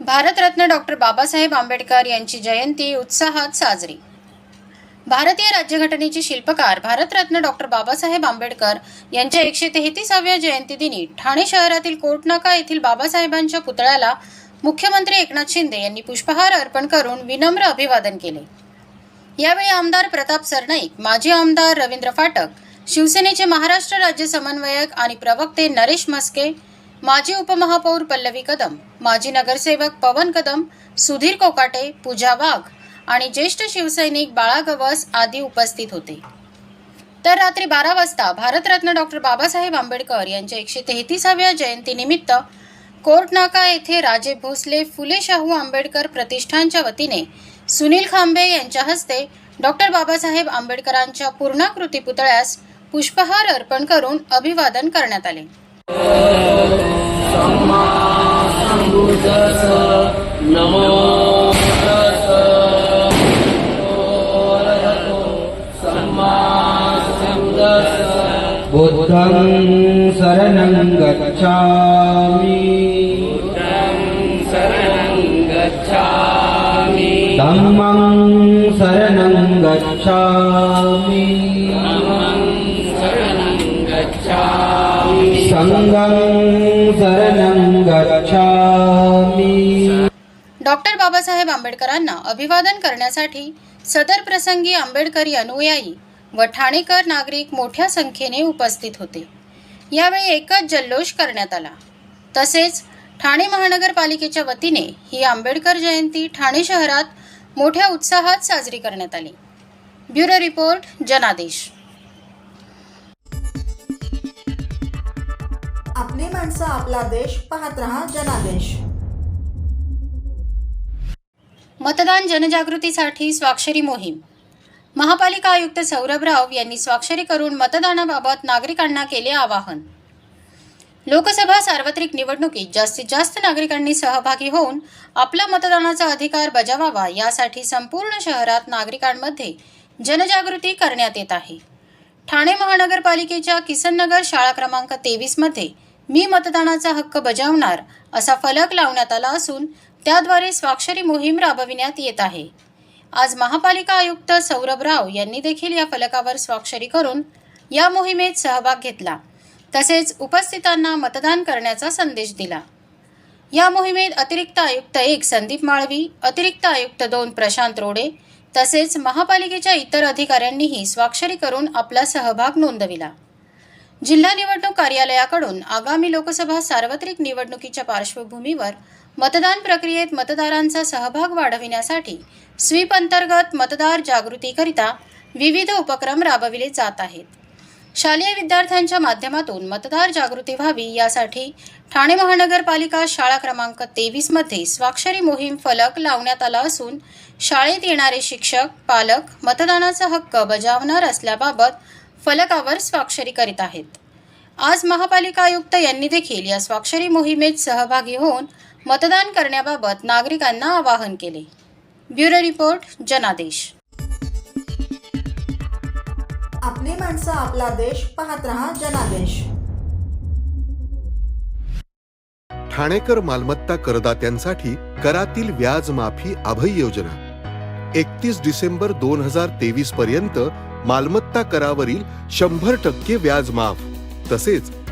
Bharat Ratna doctor Babasaheb Ambedkar यांची जयंती उत्साहात साजरी. भारतीय राज्यघटनेचे शिल्पकार भारतरत्न डॉक्टर बाबासाहेब आंबेडकर यांच्या एकशे तेहतीसाव्या जयंती दिनी ठाणे शहरातील कोटनाका येथील बाबासाहेबांच्या पुतळ्याला मुख्यमंत्री एकनाथ शिंदे यांनी पुष्पहार अर्पण करून विनम्र अभिवादन केले. यावेळी आमदार प्रताप सरनाईक माजी आमदार रवींद्र फाटक शिवसेनेचे महाराष्ट्र राज्य समन्वयक आणि प्रवक्ते नरेश म्हस्के माजी उपमहापौर पल्लवी कदम माजी नगरसेवक पवन कदम सुधीर कोकाटे पूजा वाघ आणि ज्येष्ठ शिवसैनिक बाळा गवस आदी उपस्थित होते. तर रात्री बारा वाजता भारतरत्न डॉक्टर बाबासाहेब आंबेडकर यांच्या एकशे तेहतीसाव्या जयंतीनिमित्त कोर्टनाका येथे राजे भोसले फुले शाहू आंबेडकर प्रतिष्ठानच्या वतीने सुनील खांबे यांच्या हस्ते डॉक्टर बाबासाहेब आंबेडकरांच्या पूर्णाकृती पुतळ्यास पुष्पहार अर्पण करून अभिवादन करण्यात आले. बुद्धं शरणं गच्छामि। धम्मं शरणं गच्छामि। शरणं गच्छामि। डॉक्टर बाबासाहेब आंबेडकरांना अभिवादन करण्यासाठी सदर प्रसंगी आंबेडकरी अनुयायी व ठाणेकर नागरिक मोठ्या संख्येने उपस्थित होते. यावेळी एकच जल्लोष करण्यात आला. तसेच ठाणे महानगरपालिकेच्या वतीने ही आंबेडकर जयंती ठाणे शहरात मोठ्या उत्साहात साजरी करण्यात आली. ब्युरो रिपोर्ट जनादेश. आपली माणसं आपला देश पाहत रहा जनादेश. मतदान जनजागृतीसाठी स्वाक्षरी मोहीम. महापालिका आयुक्त सौरभ राव यांनी स्वाक्षरी करून मतदानाबाबत नागरिकांना केले आवाहन. लोकसभा सार्वत्रिक निवडणुकीत जास्तीत जास्त नागरिकांनी सहभागी होऊन आपला मतदानाचा अधिकार बजावावा यासाठी संपूर्ण शहरात नागरिकांमध्ये जनजागृती करण्यात येत आहे. ठाणे महानगरपालिकेच्या किसननगर शाळा क्रमांक तेवीसमध्ये मी मतदानाचा हक्क बजावणार असा फलक लावण्यात आला असून त्याद्वारे स्वाक्षरी मोहीम राबविण्यात येत आहे. आज महापालिका आयुक्त सौरभ राव यांनी देखील या फलकावर स्वाक्षरी करून या मोहिमेत सहभाग घेतला. तसेच उपस्थितांना मतदान करण्याचा संदेश दिला. या मोहिमेत अतिरिक्त आयुक्त एक संदीप माळवी अतिरिक्त आयुक्त दोन प्रशांत रोडे तसेच महापालिकेच्या इतर अधिकाऱ्यांनीही स्वाक्षरी करून आपला सहभाग नोंदविला. जिल्हा निवडणूक कार्यालयाकडून आगामी लोकसभा सार्वत्रिक निवडणुकीच्या पार्श्वभूमीवर मतदान प्रक्रियेत मतदारांचा सहभाग वाढविण्यासाठी स्वीप अंतर्गत मतदार जागृतीकरिता विविध उपक्रम राबविले जात आहेत. शालेय विद्यार्थ्यांच्या माध्यमातून मतदार जागृती व्हावी यासाठी ठाणे महानगरपालिका शाळा क्रमांक तेवीसमध्ये स्वाक्षरी मोहीम फलक लावण्यात आला असून शाळेत येणारे शिक्षक पालक मतदानाचा हक्क बजावणार असल्याबाबत फलकावर स्वाक्षरी करीत आहेत. आज महापालिका आयुक्त यांनी देखील या स्वाक्षरी मोहिमेत सहभागी होऊन मतदान करण्याबाबत नागरिकांना आवाहन केले. ब्युरो रिपोर्ट जनादेश. आपली माणसं आपला देश पाहत रहा जनादेश. ठाणेकर मालमत्ता करदात्यांसाठी करातील व्याज माफी अभय योजना. एकतीस डिसेंबर दोन हजार तेवीस पर्यंत मालमत्ता करावरील शंभर टक्के व्याज माफ तसेच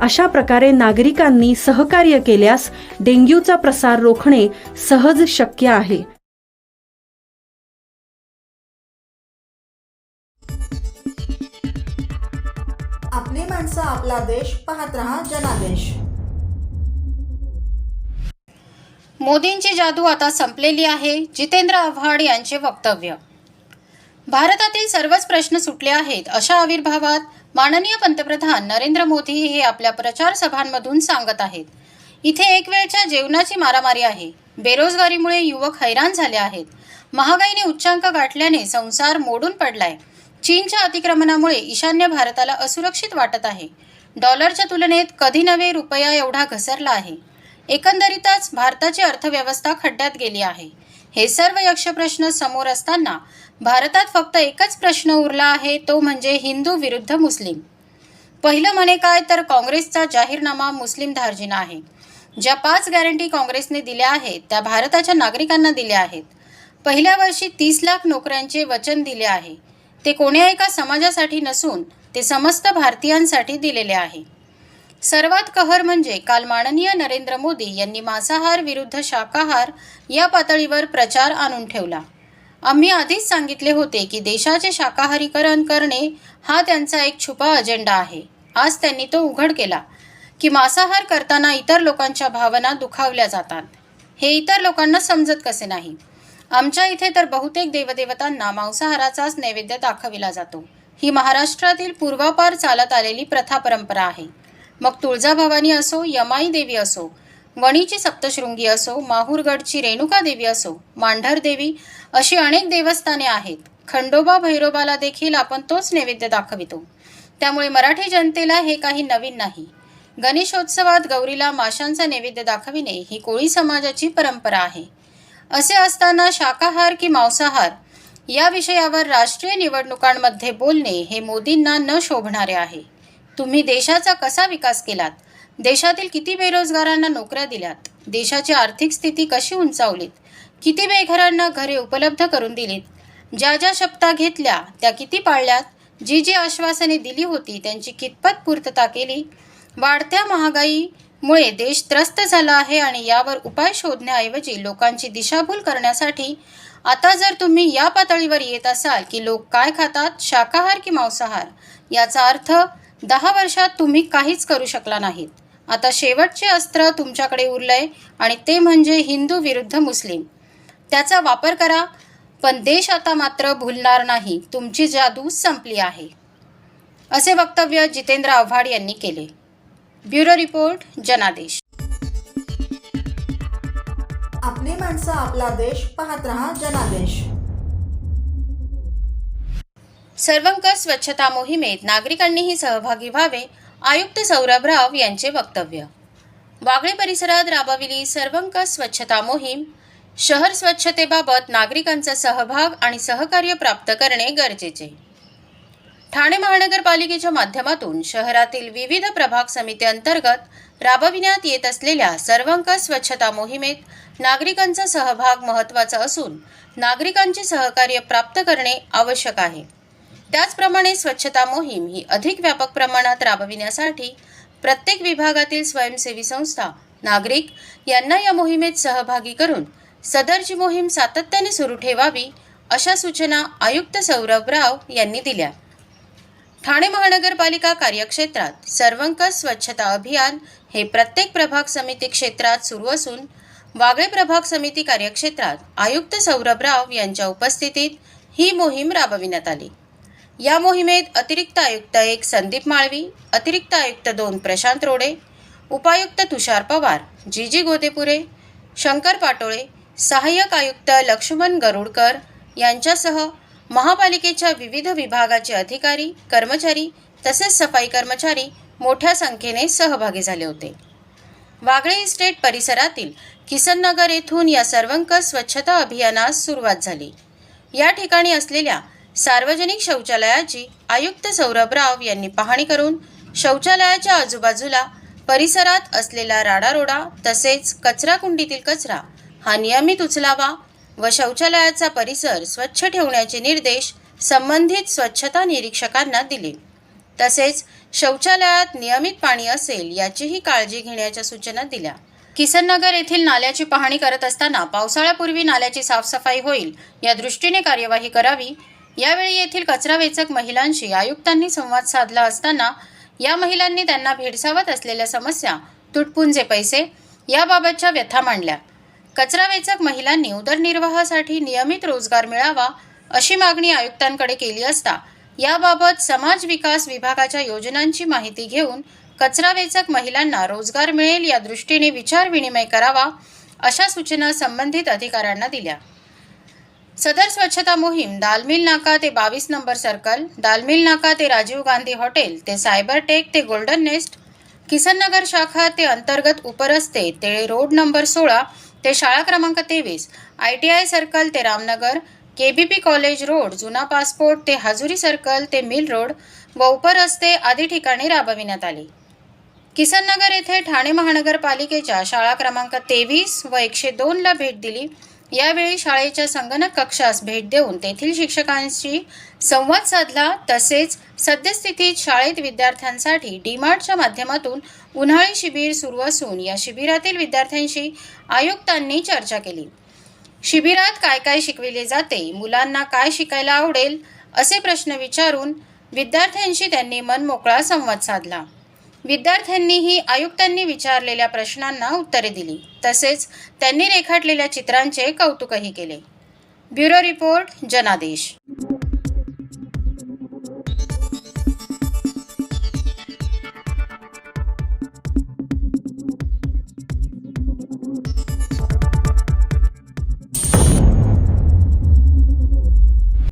अशा प्रकारे नागरिकांनी सहकार्य केल्यास डेंग्यूचा प्रसार रोखणे सहज शक्य आहे. आपली माणसं आपला देश पाहत रहा जनादेश. मोदींची जादू आता संपलेली आहे. जितेंद्र आव्हाड यांचे वक्तव्य. भारतातील सर्वच प्रश्न सुटले आहेत अशा आविर्भावात माननीय पंतप्रधान नरेंद्र मोदी हे आपल्या प्रचार सभांमधून सांगत आहेत. इथे एक वेळच्या जेवणाची मारामारी आहे. बेरोजगारीमुळे युवक हैराण झाले आहेत. महागाईने उच्चांक गाठल्याने संसार मोडून पडलाय. चीनच्या अतिक्रमणामुळे ईशान्य भारताला असुरक्षित वाटत आहे. डॉलरच्या तुलनेत कधी नव्हे रुपया एवढा घसरला आहे. एकंदरीतच भारताची अर्थव्यवस्था खड्ड्यात गेली आहे. हे सर्व यक्ष प्रश्न समोर असताना भारतात फक्त एकच प्रश्न उरला आहे तो म्हणजे हिंदू विरुद्ध मुस्लिम. पहिलं म्हणे काय तर काँग्रेसचा जाहीरनामा मुस्लिम धार्जिना आहे. ज्या पाच गॅरंटी काँग्रेसने दिल्या आहेत त्या भारताच्या नागरिकांना दिल्या आहेत. पहिल्या वर्षी तीस लाख नोकऱ्यांचे वचन दिले आहे. ते कोण्या एका समाजासाठी नसून ते समस्त भारतीयांसाठी दिलेले आहे. सर्वात कहर म्हणजे काल माननीय नरेंद्र मोदी यांनी मांसाहार विरुद्ध शाकाहार या पातळीवर प्रचार आणून ठेवला. आम्ही आधीच सांगितले होते की देशाचे शाकाहारीकरण करणे हा त्यांचा एक छुपा अजेंडा आहे. आज त्यांनी तो उघड केला की मांसाहार करताना इतर लोकांच्या भावना दुखावल्या जातात. हे इतर लोकांना समजत कसे नाही? आमच्या इथे तर बहुतेक देवदेवतांना मांसाहाराचाच नैवेद्य दाखविला जातो. ही महाराष्ट्रातील पूर्वापार चालत आलेली प्रथा परंपरा आहे. मग तुळजाभवानी असो यमाई देवी असो वणीची सप्तशृंगी असो माहूरगडची रेणुका देवी असो मांढर देवी अशी अनेक देवस्थाने आहेत. खंडोबा भैरोबाला देखील आपण तोच नैवेद्य दाखवितो. त्यामुळे मराठी जनतेला हे काही नवीन नाही. गणेशोत्सवात गौरीला माशांचा नैवेद्य दाखविणे ही कोळी समाजाची परंपरा आहे. असे असताना शाकाहार की मांसाहार या विषयावर राष्ट्रीय निवडणुकांमध्ये बोलणे हे मोदींना न शोभणारे आहे. तुम्ही देशाचा कसा विकास केलात? देशातील किती बेरोजगारांना नोकऱ्या दिल्यात? देशाची आर्थिक स्थिती कशी उंचावलीत? किती बेघरांना घरे उपलब्ध करून दिलीत? ज्या ज्या शपथा घेतल्या त्या किती पाळल्यात? जी जी आश्वासने दिली होती त्यांची कितपत पूर्तता केली? वाढत्या महागाईमुळे देश त्रस्त झाला आहे आणि यावर उपाय शोधण्याऐवजी लोकांची दिशाभूल करण्यासाठी आता जर तुम्ही या पातळीवर येत असाल की लोक काय खातात शाकाहार की मांसाहार याचा अर्थ दहा वर्षात तुम्ही काहीच करू शकला नाहीत. आता शेवटचे अस्त्र तुमच्याकडे उरलंय आणि ते म्हणजे हिंदू विरुद्ध मुस्लिम. त्याचा वापर करा पण देश आता मात्र भुलणार नाही. तुमची जादू संपली आहे. असे वक्तव्य जितेंद्र आव्हाड यांनी केले. ब्युरो रिपोर्ट जनादेश. आपली माणसं आपला देश पाहत रहा जनादेश. सर्वंकष स्वच्छता मोहिमेत नागरिकांनीही सहभागी व्हावे आयुक्त सौरभ राव यांचे वक्तव्य. वागळे परिसरात राबविली सर्वंकष स्वच्छता मोहीम शहर स्वच्छतेबाबत नागरिकांचा सहभाग आणि सहकार्य प्राप्त करणे गरजेचे. ठाणे महानगरपालिकेच्या माध्यमातून शहरातील विविध प्रभाग समिती अंतर्गत राबविण्यात येत असलेल्या सर्वंकष स्वच्छता मोहिमेत नागरिकांचा सहभाग महत्त्वाचा असून नागरिकांचे सहकार्य प्राप्त करणे आवश्यक आहे. त्याचप्रमाणे स्वच्छता मोहीम ही अधिक व्यापक प्रमाणात राबविण्यासाठी प्रत्येक विभागातील स्वयंसेवी संस्था नागरिक यांना या मोहिमेत सहभागी करून सदरची मोहीम सातत्याने सुरू ठेवावी अशा सूचना आयुक्त सौरभ राव यांनी दिल्या. ठाणे महानगरपालिका कार्यक्षेत्रात सर्वंकष स्वच्छता अभियान हे प्रत्येक प्रभाग समिती क्षेत्रात सुरू असून वागळे प्रभाग समिती कार्यक्षेत्रात आयुक्त सौरभ राव यांच्या उपस्थितीत ही मोहीम राबविण्यात आली. या मोहिमेत अतिरिक्त आयुक्त एक संदीप माळवी अतिरिक्त आयुक्त दोन प्रशांत रोडे उपायुक्त तुषार पवार जी जी गोदेपुरे शंकर पाटोळे सहाय्यक आयुक्त लक्ष्मण गरुडकर यांच्यासह महापालिकेच्या विविध विभागाचे अधिकारी कर्मचारी तसेच सफाई कर्मचारी मोठ्या संख्येने सहभागी झाले होते. वागळे इस्टेट परिसरातील किसननगर येथून या सर्वंकष स्वच्छता अभियानास सुरुवात झाली. या ठिकाणी असलेल्या सार्वजनिक शौचालयाची आयुक्त सौरभ राव यांनी पाहणी करून शौचालयाच्या आजूबाजूला परिसरात असलेला राडारोडा तसेच कचरा कुंडीतील कचरा हा नियमित उचलावा व शौचालयाचा परिसर स्वच्छ ठेवण्याचे निर्देश संबंधित स्वच्छता निरीक्षकांना दिले. तसेच शौचालयात नियमित पाणी असेल याचीही काळजी घेण्याच्या सूचना दिल्या. किसननगर येथील नाल्याची पाहणी करत असताना पावसाळ्यापूर्वी नाल्याची साफसफाई होईल या दृष्टीने कार्यवाही करावी यावेळी येथील कचरा वेचक महिलांशी आयुक्तांनी संवाद साधला असताना या महिलांनी त्यांना भेडसावत असलेल्या समस्या तुटपुंजे पैसे याबाबतच्या व्यथा मांडल्या. कचरा वेचक महिलांनी उदरनिर्वाहासाठी नियमित रोजगार मिळावा अशी मागणी आयुक्तांकडे केली असता याबाबत समाज विकास विभागाच्या योजनांची माहिती घेऊन कचरा वेचक महिलांना रोजगार मिळेल या दृष्टीने विचार विनिमय करावा अशा सूचना संबंधित अधिकाऱ्यांना दिल्या. सदर स्वच्छता मोहीम दालमिल नाका ते बावीस नंबर सर्कल दालमिल नाका ते राजीव गांधी हॉटेल ते सायबर टेक ते गोल्डन नेस्ट किसननगर शाखा ते अंतर्गत उपरस्ते ते रोड नंबर सोळा ते शाळा क्रमांक तेवीस आय टी आय सर्कल ते Ramnagar K B P college road जुना पासपोर्ट ते हाजुरी सर्कल ते मिल रोड व उपरस्ते आदी ठिकाणी राबविण्यात आली. किसननगर येथे ठाणे महानगरपालिकेच्या शाळा क्रमांक तेवीस व एकशे दोनला भेट दिली. यावेळी शाळेच्या संगणक कक्षास भेट देऊन तेथील शिक्षकांशी संवाद साधला. तसेच सद्यस्थितीत शाळेत विद्यार्थ्यांसाठी डीमार्टच्या माध्यमातून उन्हाळी शिबिर सुरू असून या शिबिरातील विद्यार्थ्यांशी आयुक्तांनी चर्चा केली. शिबिरात काय काय शिकविले जाते? मुलांना काय शिकायला आवडेल? असे प्रश्न विचारून विद्यार्थ्यांशी त्यांनी मनमोकळा संवाद साधला. विद्यार्थ्यांनीही आयुक्तांनी विचारलेल्या प्रश्नांना उत्तरे दिली. तसेच त्यांनी रेखाटलेल्या चित्रांचे कौतुकही केले. ब्युरो रिपोर्ट जनादेश.